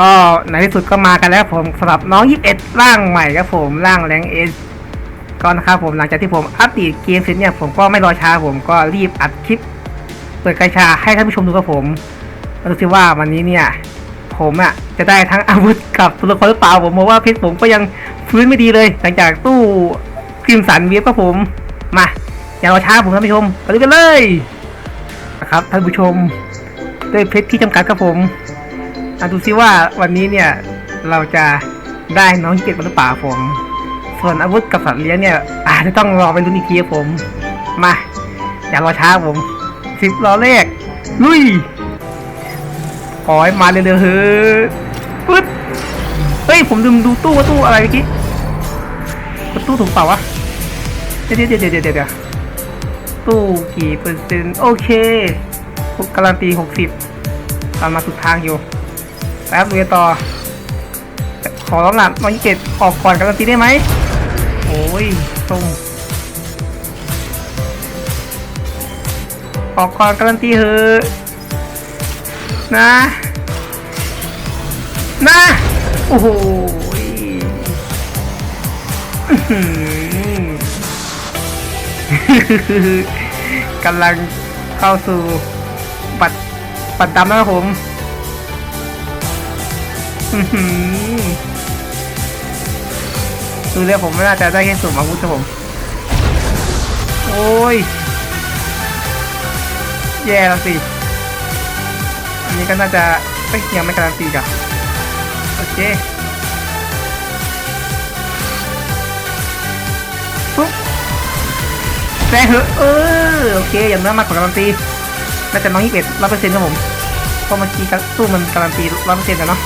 ก็ในที่สุดก็มากันแล้วผมสำหรับน้อง 21 ร่างใหม่ครับผมร่างแรงเอสก็นะครับผมหลังจากที่ผมอัปเดตเกมเสร็จเนี่ยผมก็ไม่รอช้าผมก็รีบอัดคลิป เปิดกระชาให้ท่านผู้ชมดูครับผมมาดูสิว่าวันนี้เนี่ย ผมอะจะได้ทั้งอาวุธกับตัวละครหรือเปล่าผมมองว่าเพชรผมก็ยังฟื้นไม่ดีเลย หลังจากตู้ครีมสันเวียบครับผมมาอย่ารอช้าผมท่านผู้ชมไปดูกันเลยนะครับท่านผู้ชมด้วยเพชรที่จำกัดครับผม มาดูซิว่าวันนี้เนี่ยเราจะได้น้องเก็บมาหรือเปล่าผม ส่วนอาวุธกับสัตว์เลี้ยงเนี่ยอาจจะต้องรอไปลุ้นอีกทีครับผม มา อย่ารอช้าผมสิบรอเลขลุยขอให้มาเร็วๆเฮ้ยปึ๊ดเฮ้ยผมลืมดูตู้ว่าตู้อะไรเมื่อกี้กตู้ถูกเปล่าวะเดี๋ยวเดี๋ยวเดี๋ยวเดี๋ยวเดี๋ยวตู้กี่เปอร์เซ็นต์โอเคการันตีหกสิบตามมาสุดทางอยู่ แป๊บเรียต่อ ขอร้องหลับน้องยี่เกตออกก่อนการันตีได้ไหมโอ้ยตรงออกก่อนการันตีเถอะนะ นะ โอ้โห้กำลังเข้าสู่ปัดปัดดำแล้วครับผม อื้อหือดูแล้วผมไม่น่าจะได้แค่สุ่มอาวุธครับผม โอ้ย แย่แล้วสิ อันนี้ก็น่าจะไม่ยังไม่การันตีกับโอเคปุ๊บแซงเหอะเออโอเค อย่างน้อยมากกว่าการันตีน่าจะน้องยี่สิบเอ็ดร้อยเปอร์เซ็นต์ครับผมเพราะเมื่อกี้การตู้มันการันตีร้อยเปอร์เซ็นต์แล้วเนาะ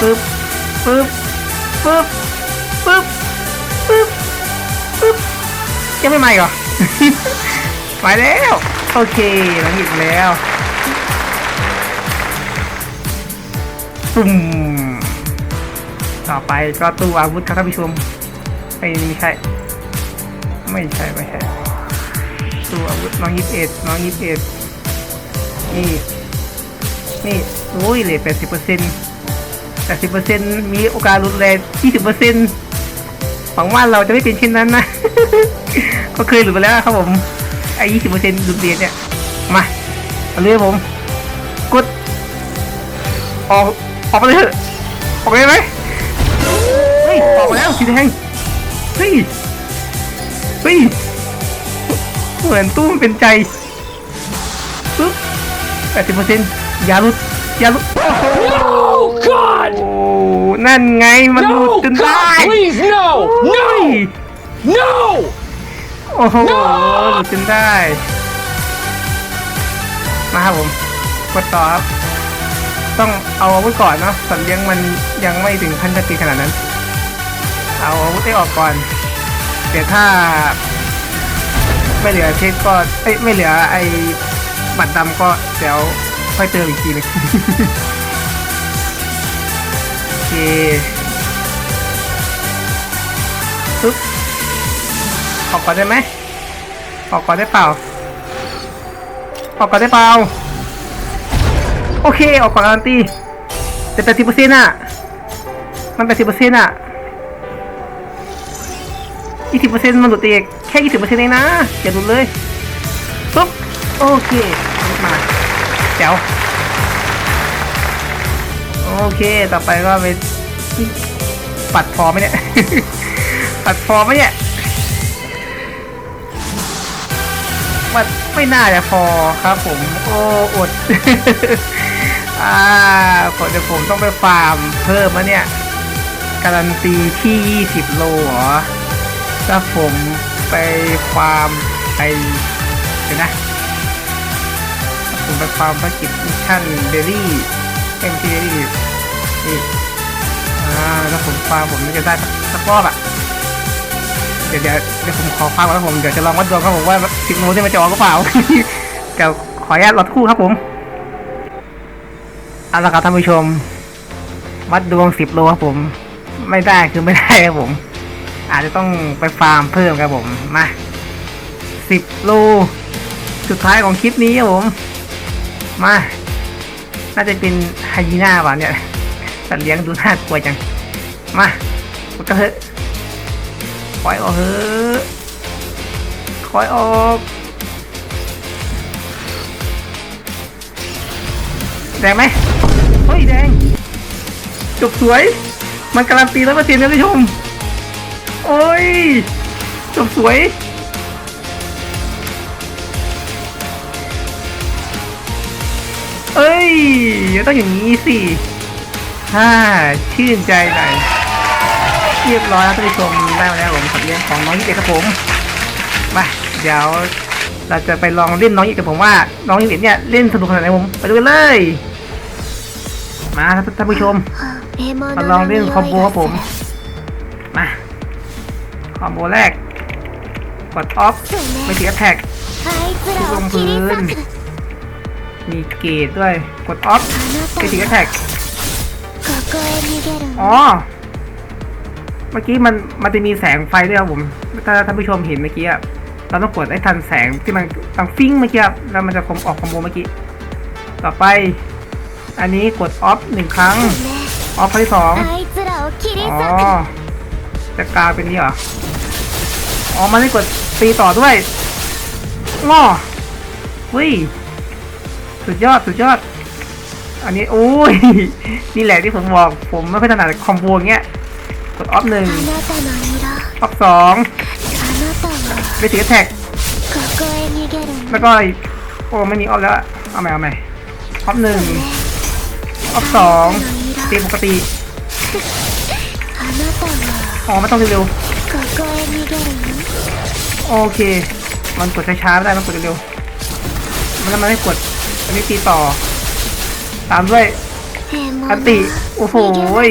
ปึ๊บปึ๊บปึ๊บปึ๊บปึ๊บปึ๊บยังไม่มาอีกเหรอมาแล้ว โอเคน้องหยิบแล้วปุ่มต่อไปก็ตู้อาวุธครับท่านผู้ชมไม่ไม่ใช่ ไม่ใช่ไม่ใช่ตู้อาวุธน้องยิบเอ็ดน้องยิบเอ็ดนี่นี่โอ้ยเลือแปดสิบเปอร์เซ็นต์ แปดสิบเปอร์เซ็นมีโอกาสหลุดเลยยี่สิบเปอร์เซ็นต์หวังว่าเราจะไม่เป็นเช่นนั้นนะ ก็เคยหลุดไปแล้วครับผม ไอ้ยี่สิบเปอร์เซ็นต์หลุดเรียนเนี่ย มาเอาเลยครับผม กด ออก ออกไปเลยเถอะออกไปไหมเฮ้ย ออกมาแล้วสีแดงเฮ้ย เฮ้ย เหมือนตู้มันเป็นใจปึ๊บแปดสิบเปอร์เซ็นอย่าหลุดอย่าหลุดโอ้โห Oh God! นั่นไงมันหลุด No! จนได้ God, please, no! โอ้ย No! No! โอ้โหหลุดจนได้ มาครับผม กดต่อครับ ต้องเอาอาวุธก่อนเนาะสัตว์เลี้ยงมันยังไม่ถึงขั้นจะตีขนาดนั้น เอาอาวุธให้ออกก่อน เดี๋ยวถ้า ไม่เหลือเทสก็เอ้ยไม่เหลือไอ้บัตรดำก็เดี๋ยวค่อยเติมอีกทีหนึงโอ เคปึ๊บออกก่อนได้ไหมออกก่อนได้เปล่า ออกก่อนได้เปล่า โอเค ออกก่อนการันตีแต่แปดสิบเปอร์เซ็นต์อะ มันแปดสิบเปอร์เซ็นต์อะยี่สิบเปอร์เซ็นต์มันหลุดเองแค่ยี่สิบเปอร์เซ็นต์เองนะอย่าหลุดเลยปุ๊บโอเคมาแจ๋ว โอเค ต่อไปก็เป็นปัดพอไหมเนี่ย ปัดพอไหมเนี่ยมันไม่น่าจะพอครับผม โอ้อด อ่าผมเดี๋ยวผมต้องไปฟาร์มเพิ่มมะเนี่ย การันตีที่ 20 โลเหรอถ้าผมไปฟาร์มไปเดี๋ยวนะ ผมไปฟาร์มภารกิจมิชชั่นเดลี่ เอ็มทีเดลี่นี่อ่าถ้าผมฟาร์มผมน่าจะได้สักรอบอะเดี๋ยวเดี๋ยวเดี๋ยวผมขอฟังก่อนครับผมเดี๋ยวจะลองวัดดวงครับผมว่าสิบโมงที่มันจะออกหรือเปล่าเดี๋ยวขออนุญาตรอคู่ครับผมเอาละครับท่านผู้ชม วัดดวงสิบโลครับผม ไม่ได้คือไม่ได้ครับผม อาจจะต้องไปฟาร์มเพิ่มครับผมมาสิบโลสุดท้ายของคลิปนี้ครับผม มา น่าจะเป็นไฮยีน่าป่ะเนี่ยสัตว์เลี้ยงดูน่ากลัวจัง มามันก็เถอะคอยออกเถอะคอยออกแดงไหมเฮ้ยแดงจบสวย มันการันตีแล้วมาเสียนท่านผู้ชม โอ้ยจบสวย เอ้ยต้องอย่างนี้สิฮ่าชื่นใจหน่อยเรียบร้อยแล้วท่านผู้ชมได้มาแล้วผมสัตว์เลี้ยงของน้องยี่เด็กครับผมมาเดี๋ยวเราจะไปลองเล่นน้องยี่กับผมว่า น้องยี่เด็กเนี่ยเล่นสนุกขนาดไหนผมไปดูกันเลย มาท่านผู้ชมมาลองเล่นคอมโบครับผมมาคอมโบแรกกดออฟไม่ติดแท็กลงพื้น มีเกรดด้วยกดออฟไม่ติดแท็กอ๋อ เมื่อกี้มันมันจะมีแสงไฟด้วยครับผมถ้าท่านผู้ชมเห็นเมื่อกี้อะเราต้องกดให้ทันแสงที่มันตังฟิ้งเมื่อกี้อะแล้วมันจะคมออกคอมโบเมื่อกี้ ต่อไป อันนี้กดออฟหนึ่งครั้ง ออฟครั้งที่สองอ๋อจะกลายเป็นนี้เหรอ อ๋อ มันได้กดตีต่อด้วยง้อเฮ้ย สุดยอดสุดยอด อันนี้โอ้ย นี่แหละที่ผมบอก ผมไม่ค่อยถนัดคอมโบอย่างเงี้ย กดออฟหนึ่งออฟสองไปถือแท็ก แล้วก็อีกโอ้ไม่มีออฟแล้วอะเอาใหม่เอาใหม่ออฟหนึ่งออฟสองตีปกติอ๋อไม่ต้องเร็วๆโอเค มันกดช้าๆไม่ได้ มันกดเร็วๆมันแล้วมันไม่กด อันนี้ตีต่อ ตามด้วยอันติ โอ้โหย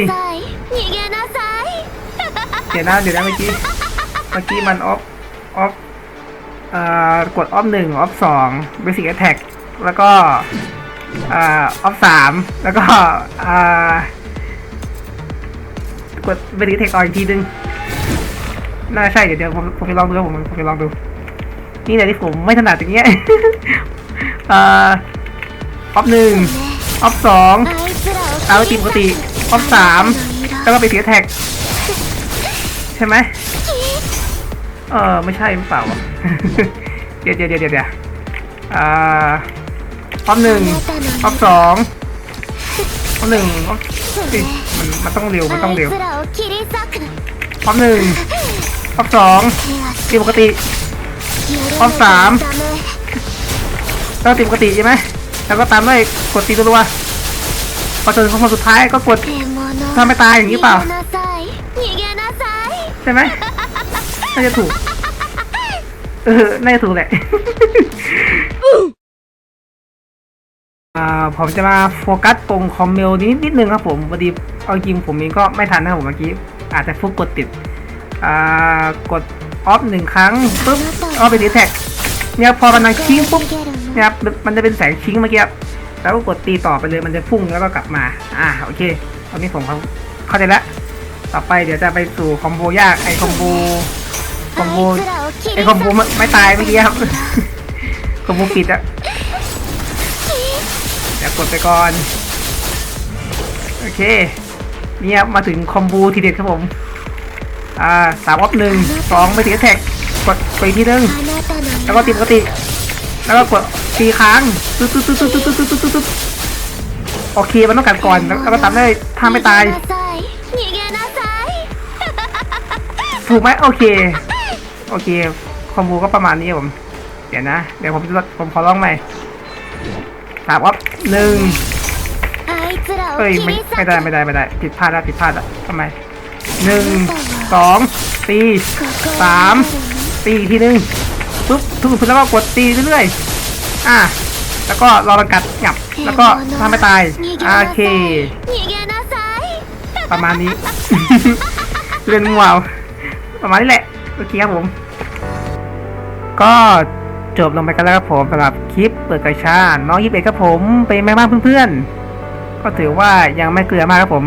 เดี๋ยวนะเดี๋ยวนะเมื่อกี้ เมื่อกี้มันออฟ ออฟเอ่อกดออฟหนึ่งออฟสองเบสิกแอ t แทกแล้วก็อ่าออฟสามแล้วก็อ่ากดเบสิกแท็กต่ออีกทีนึงน่าใช่เดี๋ยวเดี๋ยวผมผมไปลองดูครับผมผมไปลองดู นี่แหละที่ผมไม่ถนัดอย่างเงี้ยเอ่อ ออฟหนึ่งออฟสองเอาไว้ตีปกติออฟสามแล้วก็ไปเสียแท็ก ใช่ไหมเออไม่ใช่หรือเปล่าเดี๋ยวเดี๋ยวเดี๋ยวเดี๋ยวอ่าออฟหนึ่งออฟสองออฟหนึ่งออฟเอ้ยมันมันต้องเร็วมันต้องเร็วออฟหนึ่งออฟสองตีปกติออฟสามแล้วตีปกติใช่ไหม แล้วก็ตามด้วยกดตีรัวๆพอจนคำสุดท้ายก็กดถ้าไม่ตายอย่างนี้เปล่าใช่ไหมน่าจะถูกเออน่าจะถูกแหละอ่าผมจะมาโฟกัสตรงคอมเมลนิดนิดนึงครับผมพอดีเอาจริงผมเองก็ไม่ทันนะครับผมเมื่อกี้ อาจจะฟุกกดติดอ่ากดออฟหนึ่งครั้งปุ๊บออฟไปดีแท็กเนี่ยพอมันนังคิ้งปุ๊บเนี่ยครับมันจะเป็นแสงคิ้งเมื่อกี้แล้วก็กดตีต่อไปเลยมันจะพุ่งแล้วก็กลับมาอ่าโอเคตอนนี้ผมเข้าใจแล้วต่อไปเดี๋ยวจะไปสู่คอมโบยากไอคอมโบคอมโบไอคอมโบไม่ตายเมื่อกี้ครับคอมโบปิดอะเดี๋ยวกดไปก่อนโอเคเนี่ยมาถึงคอมโบทีเด็ดครับผมอ่าสามออฟหนึ่งสองไปถึงแท็กกดไปทีนึงแล้วก็ตีปกติ แล้วก็กดตีค้างตึ๊ดตึ๊ดตึ๊ดตึ๊ดตึ๊ดตึ๊ดตึ๊ดตึ๊ดโอเคมันต้องกัดก่อนแล้วก็ตามด้ถ้าไม่ตายถูกไหมโอเค โอเคคอมโบก็ประมาณนี้ผม เดี๋ยวนะ เดี๋ยวผมจะผมขอลองใหม่สามออฟหนึ่งเอ้ยไม่ไม่ได้ไม่ได้ไม่ได้ผิดพลาดแล้วผิดพลาดแล้วทำไมหนึ่งสองตีสามตีอีกทีหนึ่ง ปุ๊บทุกคนแล้วก็กดตีเรื่อยๆอะแล้วก็รอมันกัดหยับแล้วก็ถ้าไม่ตายโอเค ประมาณนี้เล่นมัวเอาประมาณนี้แหละโอเคครับผม ก็จบลงไปกันแล้วครับผมสำหรับคลิปเปิดกระชาน้องยิบเอกครับผมเป็นไงบ้างเพื่อนๆ ก็ถือว่ายังไม่เกลือมากครับผม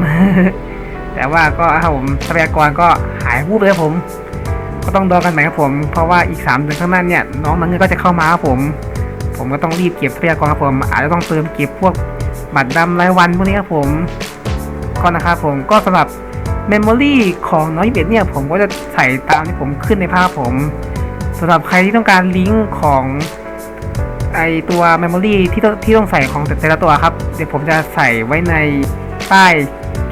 แต่ว่าก็ครับผมทรัพยากรก็หายวูบเลยครับผม ก็ต้องดอกันใหม่ครับผม เพราะว่าอีกสามเดือนข้างหน้าเนี่ยน้องนังเงินก็จะเข้ามาครับผม ผมก็ต้องรีบเก็บทรัพยากรครับผม อาจจะต้องเติมเก็บพวกบัตรดำรายวันพวกนี้ครับผมกก่อนนะครับผมก็สำหรับเมมโมรีของน้องยี่สิบเนี่ยผมก็จะใส่ตามที่ผมขึ้นในภาพผมสำหรับใครที่ต้องการลิงก์ของไอตัวเมมโมรีที่ต้องที่ต้องใส่ของแต่ละตัวครับ เดี๋ยวผมจะใส่ไว้ในใต้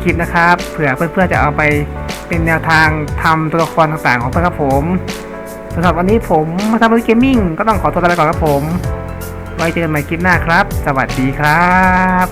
คลิปนะครับ เผื่อเพื่อนๆจะเอาไป เป็นแนวทางทำตัวละครต่างๆของเพื่อนครับผมสำหรับวันนี้ผมมาทำเกมมิ่งก็ต้องขอตัวลาไปก่อนครับผม ไว้เจอกันใหม่คลิปหน้าครับ สวัสดีครับ